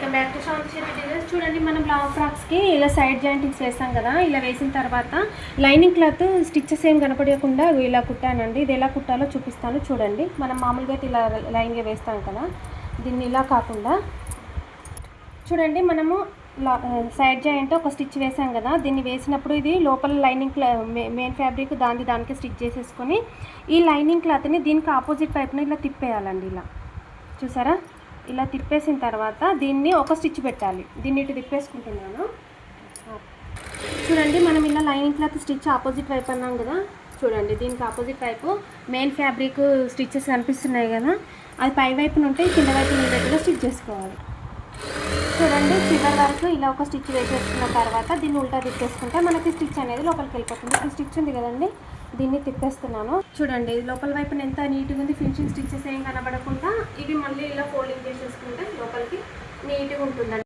Welcome back to Shanti designs చూడండి మనం long ఫ్రాక్స్కి ఇలా సైడ్ జాయింటింగ్స్ వేసాం కదా ఇలా వేసిన తర్వాత లైనింగ్ క్లాత్ స్టిచ్చెస్ ఏం కనపడకుండా ఇలా కుట్టానండి. ఇది ఎలా కుట్టాలో చూపిస్తాను చూడండి. మనం మామూలుగా అయితే ఇలా లైన్గా వేస్తాం కదా దీన్ని ఇలా కాకుండా. చూడండి మనము లా- సైడ్ జాయింట్ ఒక స్టిచ్ వేసాం కదా దీన్ని వేసినప్పుడు ఇది లోపల లైనింగ్ క్లా మెయిన్ ఫ్యాబ్రిక్ దాన్ని దానికి స్టిచ్ చేసేసుకొని ఈ లైనింగ్ క్లాత్ని దీనికి ఆపోజిట్ వైపున ఇలా తిప్పేయాలండి ఇలా. చూసారా? ఇలా తిప్పేసిన తర్వాత దీన్ని ఒక స్టిచ్ పెట్టాలి. దీన్ని ఇటు తిప్పేసుకుంటున్నాను. చూడండి మనం ఇలా లైనింగ్ క్లాత్ స్టిచ్ ఆపోజిట్ వైపు అన్నాం కదా? చూడండి దీనికి ఆపోజిట్ వైపు మెయిన్ ఫ్యాబ్రిక్ స్టిచ్చెస్ కనిపిస్తున్నాయి కదా? అది పై వైపున ఉంటే కింద వైపు ఉండేట్టుగా స్టిచ్ చేసుకోవాలి. చూడండి చివరి వరకు ఇలా ఒక స్టిచ్ వేసేసుకున్న తర్వాత దీన్ని ఉల్టా తిప్పేసుకుంటే మనకి స్టిచ్ అనేది లోపలికి వెళ్ళిపోతుంది. ఇప్పుడు స్టిచ్ ఉంది కదండి దీన్ని తిప్పేస్తున్నాను. చూడండి లోపల వైపున ఎంత నీట్గా ఉంది. ఫినిషింగ్ స్టిచ్చెస్ ఏం కనబడకుండా ఇవి మళ్ళీ ఇలా ఫోల్డింగ్ చేసేసుకుంటే లోపలికి నీట్గా ఉంటుందండి.